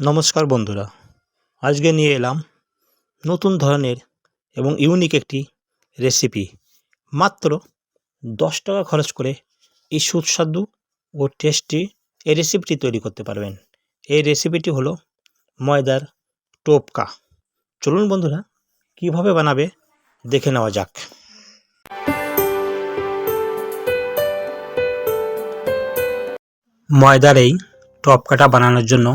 নমস্কার বন্ধুরা। আজকে নিয়ে এলাম নতুন ধরনের এবং ইউনিক একটি রেসিপি মাত্র দশ টাকা খরচ করে এই সুস্বাদু ও টেস্টি এই রেসিপিটি তৈরি করতে পারবেন। এই রেসিপিটি হলো ময়দার টোপকা। চলুন বন্ধুরা, কীভাবে বানাবে দেখে নেওয়া যাক। ময়দার এই টপকাটা বানানোর জন্য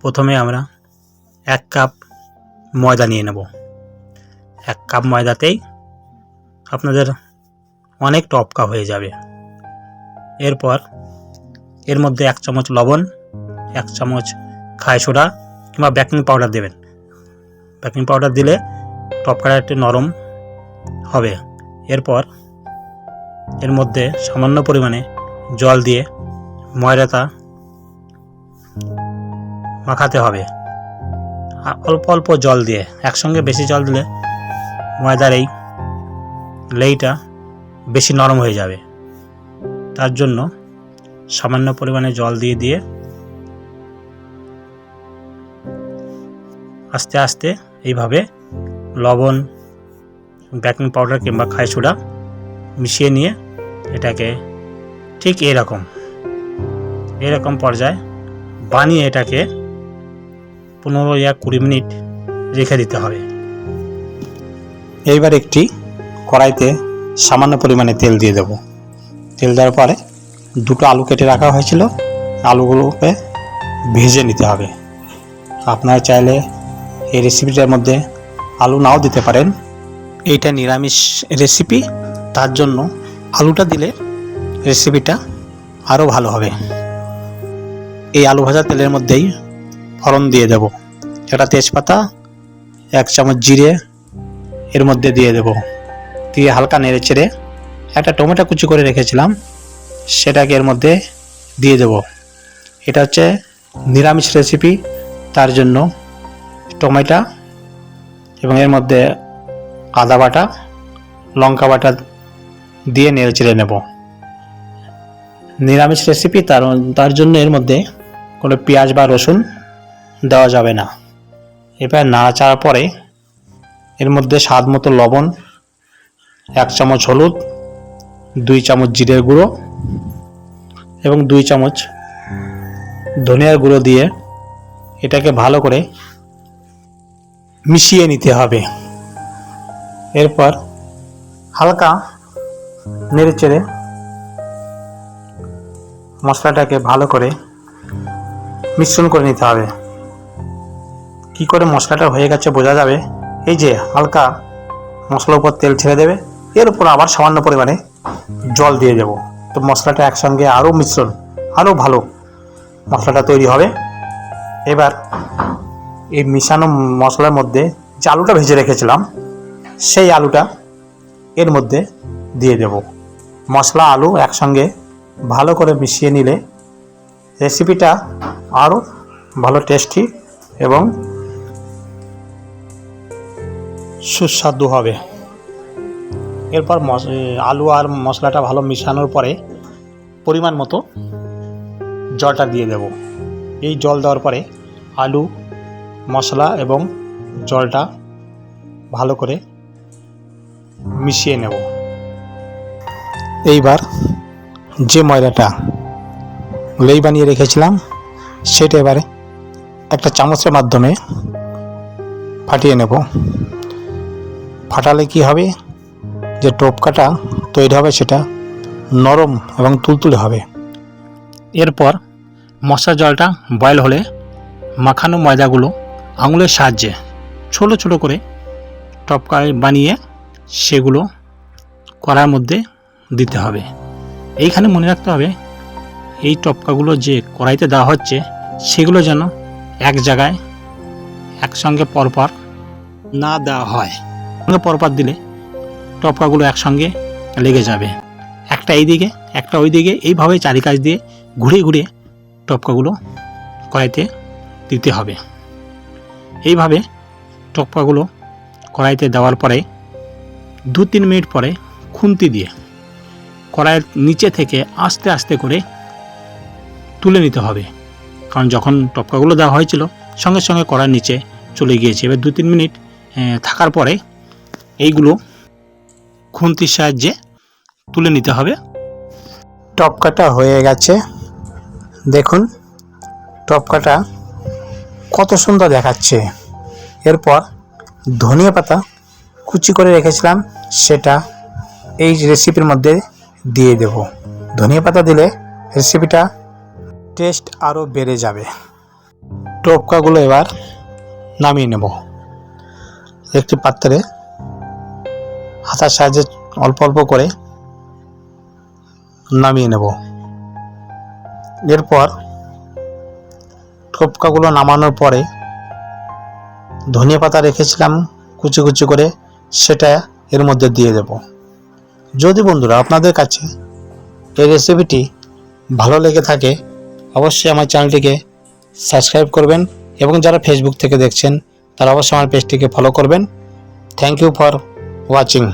প্রথমে আমরা এক কাপ ময়দা নিয়ে নেব। এক কাপ ময়দাতেই আপনাদের অনেক টপকা হয়ে যাবে। এরপর এর মধ্যে এক চামচ লবণ, এক চামচ খাই সোডা কিংবা বেকিং পাউডার দেবেন। বেকিং পাউডার দিলে টপকাটা একটু নরম হবে। এরপর এর মধ্যে সামান্য পরিমাণে জল দিয়ে ময়দাটা মাখাতে হবে। অল্প অল্প জল দিয়ে, একসঙ্গে বেশি জল দিলে ময়দার এই লেইটা বেশি নরম হয়ে যাবে। তার জন্য সামান্য পরিমাণে জল দিয়ে দিয়ে আস্তে আস্তে এইভাবে লবণ বেকিং পাউডার কিংবা খাই মিশিয়ে নিয়ে এটাকে ঠিক এরকম এরকম পর্যায়ে বানিয়ে এটাকে পনেরো ইয়া কুড়ি মিনিট রেখে দিতে হবে। এইবার একটি কড়াইতে সামান্য পরিমাণে তেল দিয়ে দেব। তেল দেওয়ার পরে দুটো আলু কেটে রাখা হয়েছিল। আলুগুলোকে ভেজে নিতে হবে। আপনারা চাইলে এই রেসিপিটার মধ্যে আলু নাও দিতে পারেন। এইটা নিরামিষ রেসিপি তার জন্য আলুটা দিলে রেসিপিটা আরও ভালো হবে। এই আলু ভাজা তেলের মধ্যেই ফোড়ন দিয়ে দেব। একটা তেজপাতা, এক চামচ জিরে, এর মধ্যে দিয়ে দেব। দিয়ে হালকা নেড়ে চেড়ে একটা টমেটো কুচি করে রেখেছিলাম, সেটাকে এর মধ্যে দিয়ে দেব। এটা হচ্ছে নিরামিষ রেসিপি তার জন্য টমেটো এবং এর মধ্যে আদা বাটা, লঙ্কা বাটা দিয়ে নেড়ে চেড়ে নেব। নিরামিষ রেসিপি তার তার জন্য এর মধ্যে কোনো পেঁয়াজ বা রসুন দেওয়া যাবে না। এবার নাড়াচাড়ার পরে এর মধ্যে স্বাদ মতো লবণ, এক চামচ হলুদ, দুই চামচ জিরের গুঁড়ো এবং দুই চামচ ধনিয়ার গুঁড়ো দিয়ে এটাকে ভালো করে মিশিয়ে নিতে হবে। এরপর হালকা নেড়ে চেড়ে মশলাটাকে ভালো করে মিশ্রণ করে নিতে হবে। কি করে মশলাটা হয়ে গেছে বোঝা যাবে? এই যে হালকা মশলার উপর তেল ছেড়ে দেবে, এর উপর আবার সামান্য পরিমাণে জল দিয়ে দেব। তো মশলাটা একসঙ্গে আরও মিশ্রণ আরও ভালো মশলাটা তৈরি হবে। এবার এই মিশানো মশলার মধ্যে যে আলুটা ভেজে রেখেছিলাম, সেই আলুটা এর মধ্যে দিয়ে দেব। মশলা, আলু একসঙ্গে ভালো করে মিশিয়ে নিলে রেসিপিটা আরও ভালো, টেস্টি এবং সুস্বাদু হবে। এরপর আলু আর মশলাটা ভালো মিশানোর পরে পরিমাণ মতো জলটা দিয়ে দেব। এই জল দেওয়ার পরে আলু, মশলা এবং জলটা ভালো করে মিশিয়ে নেব। এইবার যে ময়দাটা লেই বানিয়ে রেখেছিলাম, সেটা এবারে একটা চামচের মাধ্যমে ফাটিয়ে নেব। ফাটালে কি হবে? যে টোপকাটা তৈরি হবে সেটা নরম এবং তুলতুলে হবে। এরপর মশার জলটা বয়েল হলে মাখানো ময়দাগুলো আঙুলের সাহায্যে ছোট ছোট করে টপকা বানিয়ে সেগুলো করার মধ্যে দিতে হবে। এইখানে মনে রাখতে হবে, এই টপকাগুলো যে কড়াইতে দেওয়া হচ্ছে সেগুলো যেন এক জায়গায় একসঙ্গে পরপর না দেওয়া হয়। পরপর দিলে টপকাগুলো একসঙ্গে লেগে যাবে। একটা এই দিকে একটা ওই দিকে এইভাবে চারিকাজ দিয়ে ঘুরে ঘুরে টপকাগুলো কড়াইতে দিতে হবে। এইভাবে টপকাগুলো কড়াইতে দেওয়ার পরে দু তিন মিনিট পরে খুন্তি দিয়ে কড়াইয়ের নিচে থেকে আস্তে আস্তে করে তুলে নিতে হবে। কারণ যখন টপকাগুলো দেওয়া হয়েছিল, সঙ্গে সঙ্গে কড়ার নিচে চলে গিয়েছে। এবার দু তিন মিনিট থাকার পরে খুন্তির সাহায্যে তুলে নিতে হবে। টপকাটা হয়ে গেছে। দেখুন টপকাটা কত সুন্দর দেখাচ্ছে। এরপর ধনিয়া পাতা কুচি করে রেখেছিলাম, সেটা এই রেসিপির মধ্যে দিয়ে দেব। ধনিয়া পাতা দিলে রেসিপিটা টেস্ট আরও বেড়ে যাবে। টপকাগুলো এবার নামিয়ে নেব। একটি পাত্রে হাতার সাহায্যে অল্প অল্প করে নামিয়ে নেব। এরপর টপকাগুলো নামানোর পরে ধনিয়া পাতা রেখেছিলাম, কুচি কুচি করে সেটা এর মধ্যে দিয়ে দেব। যদি বন্ধুরা আপনাদের কাছে এই রেসিপিটি ভালো লেগে থাকে, অবশ্যই আমার চ্যানেলটিকে সাবস্ক্রাইব করবেন এবং যারা ফেসবুক থেকে দেখছেন, তারা অবশ্যই আমার পেজটিকে ফলো করবেন। Thank you for watching